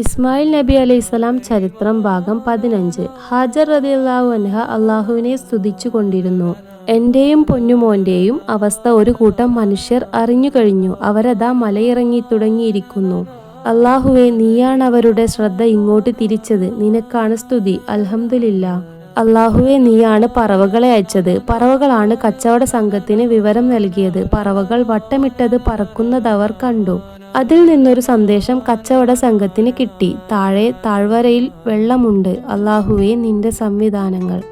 ഇസ്മായിൽ നബി അലൈഹിസ്സലാം ചരിത്രം ഭാഗം പതിനഞ്ച്. ഹാജർ റതിയല്ലാഹു അൻഹ അള്ളാഹുവിനെ സ്തുതിച്ചു കൊണ്ടിരുന്നു. എന്റെയും പൊന്നുമോന്റെയും അവസ്ഥ ഒരു കൂട്ടം മനുഷ്യർ അറിഞ്ഞു കഴിഞ്ഞു. അവരതാ മലയിറങ്ങി തുടങ്ങിയിരിക്കുന്നു. അള്ളാഹുവെ നീയാണ് അവരുടെ ശ്രദ്ധ ഇങ്ങോട്ട് തിരിച്ചത്. നിനക്കാണ് സ്തുതി. അൽഹംദുലില്ല അള്ളാഹുവെ നീയാണ് പറവകളെ അയച്ചത്. പറവകളാണ് കച്ചവട സംഘത്തിന് വിവരം നൽകിയത്. പറവകൾ വട്ടമിട്ടത് പറക്കുന്നതവർ കണ്ടു. അതിൽ നിന്നൊരു സന്ദേശം കച്ചവട സംഘത്തിന് കിട്ടി. താഴെ താഴ്വരയിൽ വെള്ളമുണ്ട്. അള്ളാഹുവെ നിന്റെ സംവിധാനങ്ങൾ.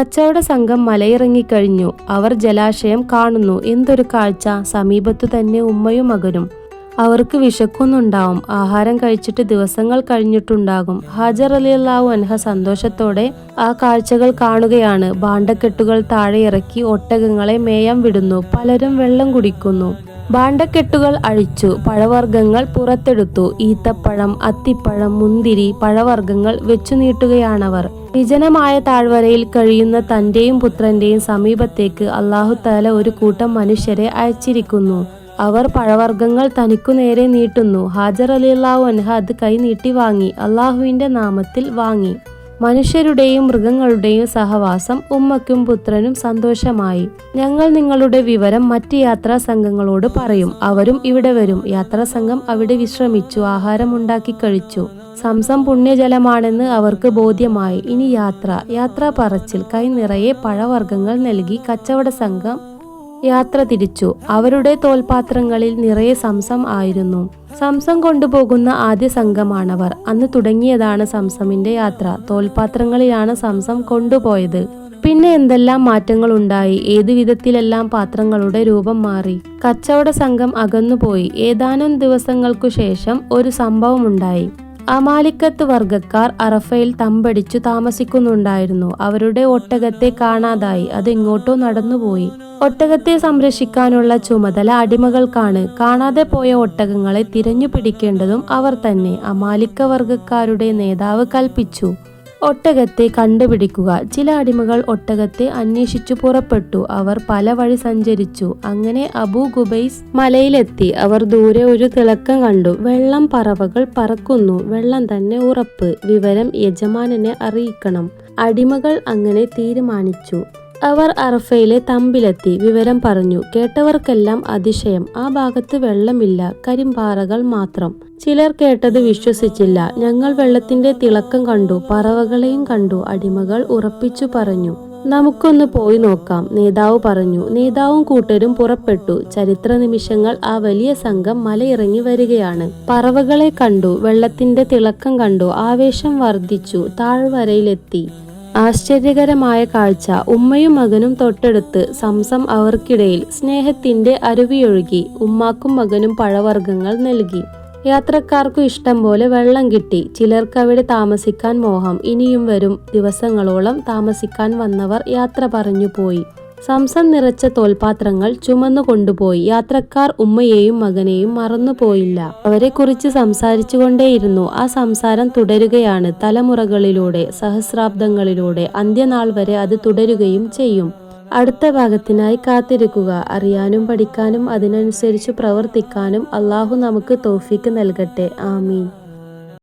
കച്ചവട സംഘം മലയിറങ്ങിക്കഴിഞ്ഞു. അവർ ജലാശയം കാണുന്നു. എന്തൊരു കാഴ്ച. സമീപത്തു തന്നെ ഉമ്മയും മകനും. അവർക്ക് വിശക്കുന്നുണ്ടാവും. ആഹാരം കഴിച്ചിട്ട് ദിവസങ്ങൾ കഴിഞ്ഞിട്ടുണ്ടാകും. ഹാജർ അലിയല്ലാവു അൻഹ സന്തോഷത്തോടെ ആ കാഴ്ചകൾ കാണുകയാണ്. ഭാണ്ഡക്കെട്ടുകൾ താഴെ ഇറക്കി ഒട്ടകങ്ങളെ മേയാൻ വിടുന്നു. പലരും വെള്ളം കുടിക്കുന്നു. ഭാണ്ഡക്കെട്ടുകൾ അഴിച്ചു. പഴവർഗങ്ങൾ പുറത്തെടുത്തു. ഈത്തപ്പഴം അത്തിപ്പഴം മുന്തിരി പഴവർഗങ്ങൾ വെച്ചു നീട്ടുകയാണവർ. വിജനമായ താഴ്വരയിൽ കഴിയുന്ന തന്റെയും പുത്രന്റെയും സമീപത്തേക്ക് അള്ളാഹു താല ഒരു കൂട്ടം മനുഷ്യരെ അയച്ചിരിക്കുന്നു. അവർ പഴവർഗങ്ങൾ തനിക്കു നേരെ നീട്ടുന്നു. ഹാജർ അലിയല്ലാഹു അൻഹ അത് കൈ നീട്ടി വാങ്ങി. അള്ളാഹുവിന്റെ നാമത്തിൽ വാങ്ങി. മനുഷ്യരുടെയും മൃഗങ്ങളുടെയും സഹവാസം ഉമ്മയ്ക്കും പുത്രനും സന്തോഷമായി. ഞങ്ങൾ നിങ്ങളുടെ വിവരം മറ്റ് യാത്രാ സംഘങ്ങളോട് പറയും. അവരും ഇവിടെ വരും. യാത്രാ സംഘം അവിടെ വിശ്രമിച്ചു. ആഹാരം ഉണ്ടാക്കി കഴിച്ചു. സംസം പുണ്യജലമാണെന്ന് അവർക്ക് ബോധ്യമായി. ഇനി യാത്ര. യാത്രാ പറച്ചിൽ. കൈ നിറയെ പഴവർഗങ്ങൾ നൽകി കച്ചവട സംഘം യാത്ര തിരിച്ചു. അവരുടെ തോൽപാത്രങ്ങളിൽ നിറയെ സംസം ആയിരുന്നു. സംസം കൊണ്ടുപോകുന്ന ആദ്യ സംഘമാണവർ. അന്ന് തുടങ്ങിയതാണ് സംസമിന്റെ യാത്ര. തോൽപാത്രങ്ങളിലാണ് സംസം കൊണ്ടുപോയത്. പിന്നെ എന്തെല്ലാം മാറ്റങ്ങൾ ഉണ്ടായി? ഏതു വിധത്തിലെല്ലാം പാത്രങ്ങളുടെ രൂപം മാറി? കച്ചവട സംഘം അകന്നുപോയി. ഏതാനും ദിവസങ്ങൾക്കു ശേഷം ഒരു സംഭവമുണ്ടായി. അമാലിക്കത്ത് വർഗക്കാർ അറഫയിൽ തമ്പടിച്ചു താമസിക്കുന്നുണ്ടായിരുന്നു. അവരുടെ ഒട്ടകത്തെ കാണാതായി. അത് എങ്ങോട്ടോ നടന്നുപോയി. ഒട്ടകത്തെ സംരക്ഷിക്കാനുള്ള ചുമതല അടിമകൾക്കാണ്. കാണാതെ പോയ ഒട്ടകങ്ങളെ തിരഞ്ഞു പിടിക്കേണ്ടതും അവർ തന്നെ. അമാലിക്ക വർഗക്കാരുടെ നേതാവ് കൽപ്പിച്ചു. ഒട്ടകത്തെ കണ്ടുപിടിക്കുക. ചില അടിമകൾ ഒട്ടകത്തെ അന്വേഷിച്ചു പുറപ്പെട്ടു. അവർ പല വഴി സഞ്ചരിച്ചു. അങ്ങനെ അബു ഗുബൈസ് മലയിലെത്തി. അവർ ദൂരെ ഒരു തിളക്കം കണ്ടു. വെള്ളം പറവകൾ പറക്കുന്നു. വെള്ളം തന്നെ ഉറപ്പ്. വിവരം യജമാനനെ അറിയിക്കണം. അടിമകൾ അങ്ങനെ തീരുമാനിച്ചു. അവർ അറഫയിലെ തമ്പിലെത്തി വിവരം പറഞ്ഞു. കേട്ടവർക്കെല്ലാം അതിശയം. ആ ഭാഗത്ത് വെള്ളമില്ല കരിമ്പാറകൾ മാത്രം. ചിലർ കേട്ടത് വിശ്വസിച്ചില്ല. ഞങ്ങൾ വെള്ളത്തിന്റെ തിളക്കം കണ്ടു പറവകളെയും കണ്ടു അടിമകൾ ഉറപ്പിച്ചു പറഞ്ഞു. നമുക്കൊന്ന് പോയി നോക്കാം നേതാവ് പറഞ്ഞു. നേതാവും കൂട്ടരും പുറപ്പെട്ടു. ചരിത്ര നിമിഷങ്ങൾ ആ വലിയ സംഘം മലയിറങ്ങി വരികയാണ്. പറവകളെ കണ്ടു വെള്ളത്തിന്റെ തിളക്കം കണ്ടു ആവേശം വർദ്ധിച്ചു താഴ്വരയിലെത്തി. ആശ്ചര്യകരമായ കാഴ്ച. ഉമ്മയും മകനും തൊട്ടടുത്ത് സംസം അവർക്കിടയിൽ സ്നേഹത്തിന്റെ അരുവിയൊഴുകി ഉമ്മാക്കും മകനും പഴവർഗങ്ങൾ നൽകി. യാത്രക്കാർക്കു ഇഷ്ടം പോലെ വെള്ളം കിട്ടി. ചിലർക്ക് അവിടെ താമസിക്കാൻ മോഹം. ഇനിയും വരും ദിവസങ്ങളോളം താമസിക്കാൻ വന്നവർ യാത്ര പറഞ്ഞു പോയി. സംസം നിറച്ച തോൽപാത്രങ്ങൾ ചുമന്നു കൊണ്ടുപോയി. യാത്രക്കാർ ഉമ്മയെയും മകനെയും മറന്നു മറന്നുപോയില്ല അവരെക്കുറിച്ച് സംസാരിച്ചുകൊണ്ടേയിരുന്നു. ആ സംസാരം തുടരുകയാണ്. തലമുറകളിലൂടെ സഹസ്രാബ്ദങ്ങളിലൂടെ അന്ത്യനാൾ വരെ അത് തുടരുകയും ചെയ്യും. അടുത്ത ഭാഗത്തിനായി കാത്തിരിക്കുക. അറിയാനും പഠിക്കാനും അതിനനുസരിച്ച് പ്രവർത്തിക്കാനും അള്ളാഹു നമുക്ക് തോഫിക്ക് നൽകട്ടെ. ആമീൻ.